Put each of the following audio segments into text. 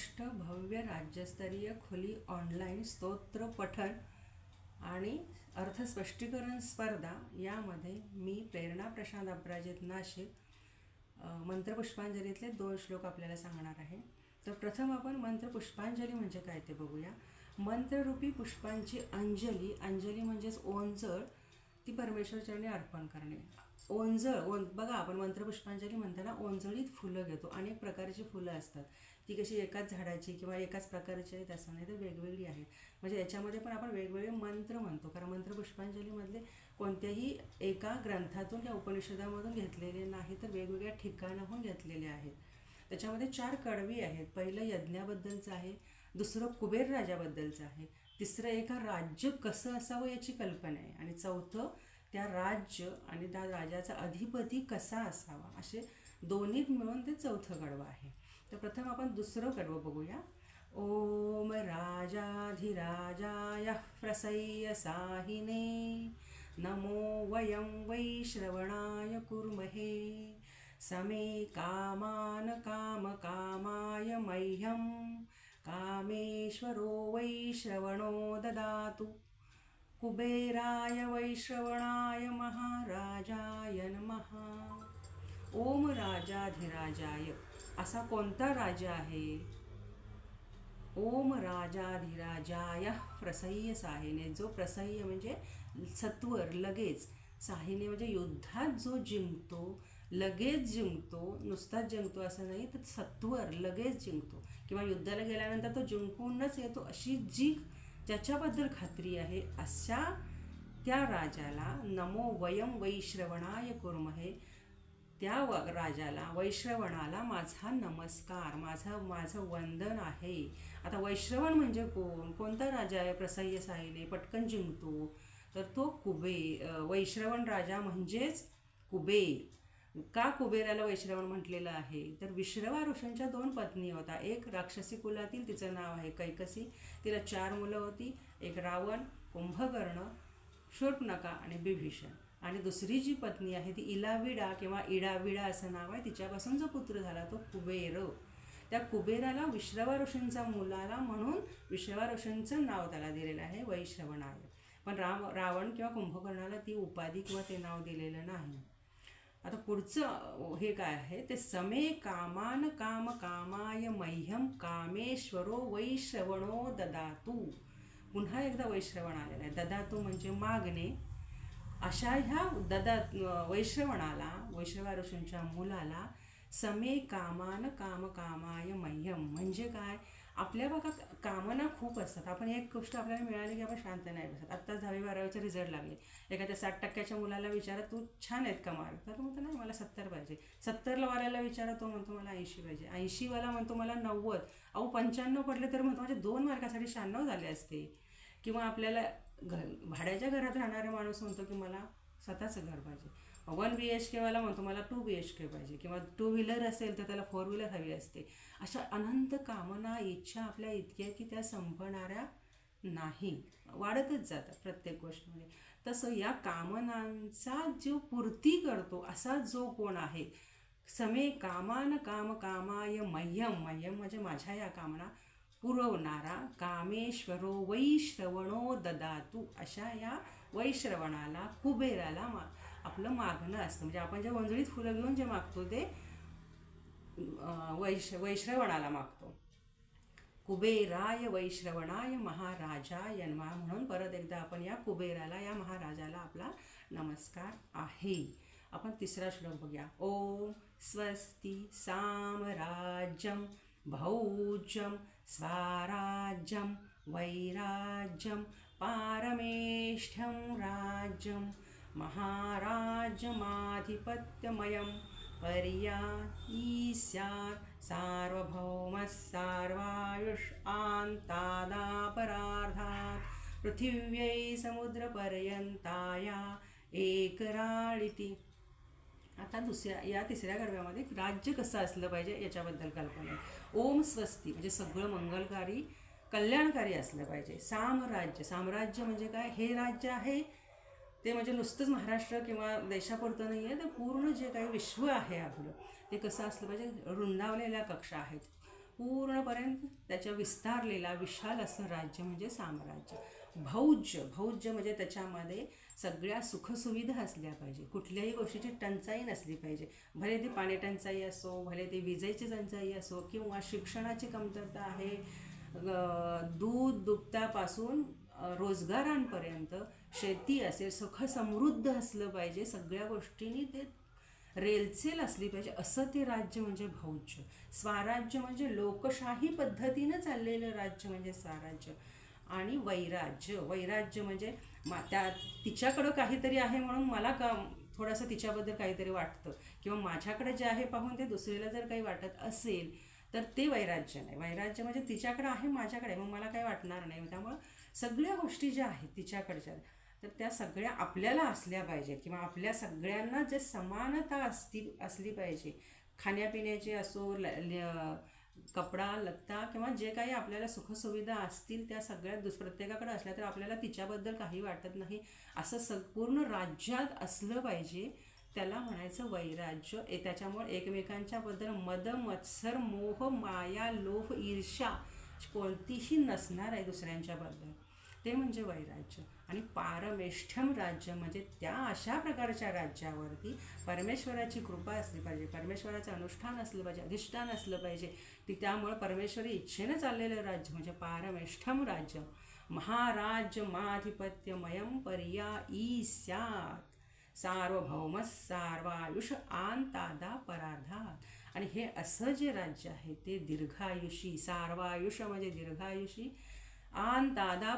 महाराष्ट्र भव्य राज्यस्तरीय खुली ऑनलाईन स्तोत्र पठन आणि अर्थस्पष्टीकरण स्पर्धा यामध्ये मी प्रेरणा प्रशांत अपराजित नाशिक मंत्रपुष्पांजलीतले दोन श्लोक आपल्याला सांगणार आहे. तर प्रथम आपण मंत्रपुष्पांजली म्हणजे काय ते बघूया. मंत्ररूपी पुष्पांची अंजली अंजली म्हणजेच ओंजळ ती परमेश्वरचरणी अर्पण करणे. ओंजळ ओं बघा आपण मंत्रपुष्पांजली म्हणताना ओंजळीत फुलं घेतो. अनेक प्रकारची फुलं असतात. ती कशी एकाच झाडाची किंवा एकाच प्रकारची आहेत असं नाही तर वेगवेगळी आहेत. म्हणजे याच्यामध्ये पण आपण वेगवेगळे मंत्र म्हणतो. कारण मंत्रपुष्पांजलीमधले कोणत्याही एका ग्रंथातून या उपनिषदामधून घेतलेले नाही तर वेगवेगळ्या ठिकाणाहून घेतलेले आहेत. त्याच्यामध्ये चार कडवी आहेत. पहिलं यज्ञाबद्दलचं आहे दुसरं कुबेर राजाबद्दलचं आहे तिसरं एका राज्य कसं असावं याची कल्पना आहे आणि चौथं त्या राज्य आणि त्या राजाचा अधिपती कसा असावा? असे दोन्ही मिळून ते चौथं कडवं आहे. तर प्रथम आपण दुसरं कडवं बघूया. ओम राजाधिराजाय प्रसय्य साहिने नमो वयं वैश्रवणाय कुर्महे समे कामान कामकामाय मह्यं कामेश्वरो वैश्रवणो ददातु। कुबेराय वैश्रवणाय महाराजाय नमः. ओम राजाधिराजाय. असा कोणता राजा आहे? ओम राजाधिराजाय प्रसह्य साहिने. जो प्रसह्य म्हणजे सत्वर लगेच. साहिने म्हणजे युद्धात जो जिंकतो लगेच जिंकतो नुसताच जिंकतो असं नाही तर सत्वर लगेच जिंकतो. किंवा युद्धाला गेल्यानंतर तो जिंकूनच येतो अशी जी ज्याच्याबद्दल खात्री आहे अशा त्या राजाला नमो वयम वैश्रवणाय कुर्महे. त्या व राजाला वैश्रवणाला माझा नमस्कार माझं माझं वंदन आहे. आता वैश्रवण म्हणजे कोण? कोणता राजा आहे? प्रसह्य साहिले पटकन जिंकतो. तर तो कुबे वैश्रवण राजा म्हणजेच कुबेर का कुबेराला वैश्रवण म्हटलेलं आहे? तर विश्रवा ऋषींच्या दोन पत्नी होता. एक राक्षसी कुलातील तिचं नाव आहे कैकसी. तिला चार मुलं होती. एक रावण कुंभकर्ण शूर्पणखा आणि बिभीषण. आणि दुसरी जी पत्नी आहे ती इलाविडा किंवा इडाविडा असं नाव आहे. तिच्यापासून जो पुत्र झाला तो कुबेर. त्या कुबेराला विश्रवा ऋषींचा मुलाला म्हणून विश्रवा ऋषींचं नाव त्याला दिलेलं आहे वैश्रवणाय पण राम रावण किंवा कुंभकर्णाला ती उपाधी किंवा ते नाव दिलेलं नाही. आता पुढचं हे काय आहे? ते समे कामान काम कामाय मह्यम कामेश्वरो वैश्रवणो ददातू. पुन्हा एकदा वैश्रवण आलेलं आहे. ददातू म्हणजे मागणे. अशा ह्या ददा वैश्रवणाला वैश्रवा ऋषींच्या मुलाला समे कामान काम कामाय मह्यम. म्हणजे काय? आपल्या बघा कामना खूप असतात. आपण एक गोष्ट आपल्याला मिळाली की आपण शांत नाही बसत. आत्ताच दहावी बारावीचे रिझल्ट लागले. एखाद्या साठ टक्क्याच्या मुलाला विचारा तू छान आहेत का मार्क तर म्हणतो नाही मला सत्तर पाहिजे. सत्तरला वाल्याला विचारा तो म्हणतो मला ऐंशी पाहिजे. ऐंशीवाला म्हणतो मला नव्वद. अहो पंच्याण्णव पडले तर म्हणतो माझे दोन मार्कासाठी शहाण्णव झाले असते. किंवा आपल्याला घर भाड्याच्या घरात राहणारा माणूस म्हणतो की मला स्वतःचं घर पाहिजे. वन बी एच केवाला म्हणतो मला टू बी एच के पाहिजे. किंवा टू व्हीलर असेल तर त्याला फोर व्हीलर हवी असते. अशा अनंत कामना इच्छा आपल्या इतक्या की त्या संपणाऱ्या नाही. वाढतच जातात प्रत्येक गोष्टीमध्ये. तसं या कामनांचा जो पूर्ती करतो असा जो कोण आहे समे कामान काम कामाय मह्यम. मह्यम म्हणजे माझ्या या कामना पुरवणारा कामेश्वरो वैश्रवणो ददातू. अशा या वैश्रवणाला कुबेराला मा आपलं मागणं असतं. म्हणजे आपण जे वंजळीत फुलं घेऊन जे मागतो ते वैश वैश्रवणाला मागतो. कुबेराय वैश्रवणाय महाराजाय नमः म्हणून परत एकदा आपण या कुबेराला या महाराजाला आपला नमस्कार आहे. आपण तिसरा श्लोक बघूया. ओम स्वस्ती साम्राज्यं भौज्यं स्वाराज्यं वैराज्यं पारमेष्ठ्यं राज्यम। महाराजमाधिपत्यमयं पर्यायी स्यात् सार्वभौमः सार्वायुष् आन्तादापरार्धात् पृथिव्यै समुद्रपर्यंताया एकराळिति. आता दुसऱ्या या तिसऱ्या गडव्यामध्ये राज्य कसं असलं पाहिजे याच्याबद्दल कल्पना आहे. ओम स्वस्ती म्हणजे सगळं मंगलकारी कल्याणकारी असलं पाहिजे. साम्राज्य साम्राज्य म्हणजे काय? हे राज्य आहे ते म्हणजे नुसतंच महाराष्ट्र किंवा देशापुरतं नाही आहे तर पूर्ण जे काही विश्व आहे आपलं ते कसं असलं पाहिजे रुंदावलेल्या कक्षा आहेत. पूर्णपर्यंत त्याच्या विस्तारलेला विशाल असं राज्य म्हणजे साम्राज्य. भौज्य भौज्य म्हणजे त्याच्यामध्ये सगळ्या सुखसुविधा असल्या पाहिजे. कुठल्याही गोष्टीची टंचाई नसली पाहिजे. भले ती पाणी टंचाई असो भले ती विजेची टंचाई असो किंवा शिक्षणाची कमतरता आहे दूध दुभत्यापासून रोजगारांपर्यंत शेती असेल सुख समृद्ध असलं पाहिजे सगळ्या गोष्टींनी ते रेलचेल असली पाहिजे असं ते राज्य म्हणजे भौज्य स्वराज्य म्हणजे लोकशाही पद्धतीनं चाललेलं राज्य म्हणजे स्वराज्य. आणि वैराज्य वैराज्य म्हणजे मा त्या तिच्याकडं काहीतरी आहे म्हणून मला का थोडंसं तिच्याबद्दल काहीतरी वाटतं. किंवा माझ्याकडे जे आहे पाहून ते दुसरीला जर काही वाटत असेल तर ते वैराज्य नाही. वैराज्य म्हणजे तिच्याकडे आहे माझ्याकडे मग मला काही वाटणार नाही. त्यामुळं सगळ्या गोष्टी ज्या आहेत तिच्याकडच्या तर त्या सगळ्या आपल्याला असल्या पाहिजेत किंवा आपल्या सगळ्यांना जे समानता असती असली पाहिजे. खाण्यापिण्याची असो ल ल- कपडा लत्ता किंवा जे काही आपल्याला सुखसुविधा असतील त्या सगळ्या दुस प्रत्येकाकडे असल्या तर आपल्याला तिच्याबद्दल काही वाटत नाही. असं संपूर्ण राज्यात असलं पाहिजे. त्याला म्हणायचं वैराज्य. ए त्याच्यामुळे एकमेकांच्याबद्दल मद मत्सर मोह माया लोभ ईर्ष्या कोणतीही नसणार आहे दुसऱ्यांच्याबद्दल. ते म्हणजे वैराज्य. आणि पारमेष्ठम राज्य म्हणजे त्या अशा प्रकारच्या राज्यावरती परमेश्वराची कृपा असली पाहिजे. परमेश्वराचं अनुष्ठान असलं पाहिजे अधिष्ठान असलं पाहिजे. ती त्यामुळं परमेश्वरी इच्छेनं चाललेलं राज्य म्हणजे पारमेष्ठम राज्य. महाराज माधिपत्यमयम पर्या ई स्यात. सार्वभौम सार्वायुष आंतादा पराधात. आणि हे असं जे राज्य आहे ते दीर्घायुषी सार्वायुष म्हणजे दीर्घायुषी आन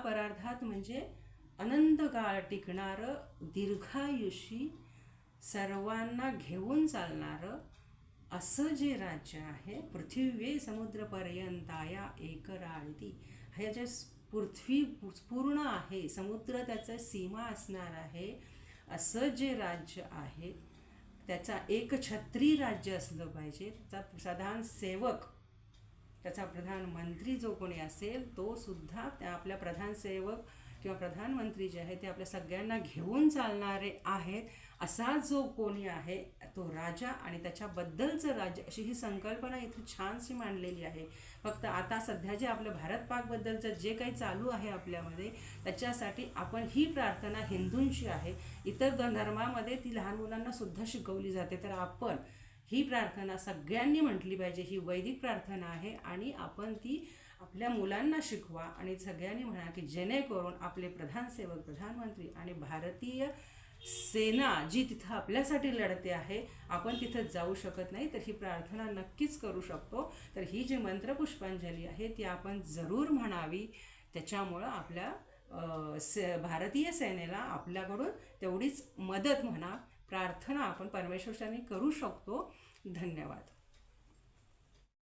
परार्धात म्हणजे अनंत काळ टिकणारं दीर्घायुषी सर्वांना घेऊन चालणारं असं जे राज्य आहे पृथ्वी समुद्रपर्यंताया एकराळती. ह्याच्या पृथ्वी पूर्ण आहे समुद्र त्याचं सीमा असणार आहे असं जे राज्य आहे त्याचा एक छत्री राज्य असलं पाहिजे. त्याचा प्रधान सेवक त्याचा प्रधानमंत्री जो कोणी असेल तो सुद्धा त्या आपल्या प्रधान सेवक किंवा प्रधानमंत्री जे आहे ते आपल्या सगळ्यांना घेऊन चालणारे आहेत. असा जो कोणी आहे तो राजा आणि त्याच्याबद्दलचं राज्य अशी ही संकल्पना इथे छानशी मांडलेली आहे. फक्त आता सध्या जे आपलं भारत पाकबद्दलचं जे काही चालू आहे आपल्यामध्ये त्याच्यासाठी आपण ही प्रार्थना हिंदूंची आहे. इतर धर्मामध्ये ती लहान मुलांना सुद्धा शिकवली जाते. तर आपण ही प्रार्थना सगळ्यांनी म्हटली पाहिजे. ही वैदिक प्रार्थना आहे आणि आपण ती आपल्या मुलांना शिकवा आणि सगळ्यांनी म्हणा की जेणेकरून आपले प्रधानसेवक प्रधानमंत्री आणि भारतीय सेना जी तिथं आपल्यासाठी लढते आहे आपण तिथं जाऊ शकत नाही तर ही प्रार्थना नक्कीच करू शकतो. तर ही जी मंत्रपुष्पांजली आहे ती आपण जरूर म्हणावी. त्याच्यामुळं आपल्या से भारतीय सेनेला आपल्याकडून तेवढीच मदत म्हणा प्रार्थना आपण परमेश्वराने करू शकतो. धन्यवाद.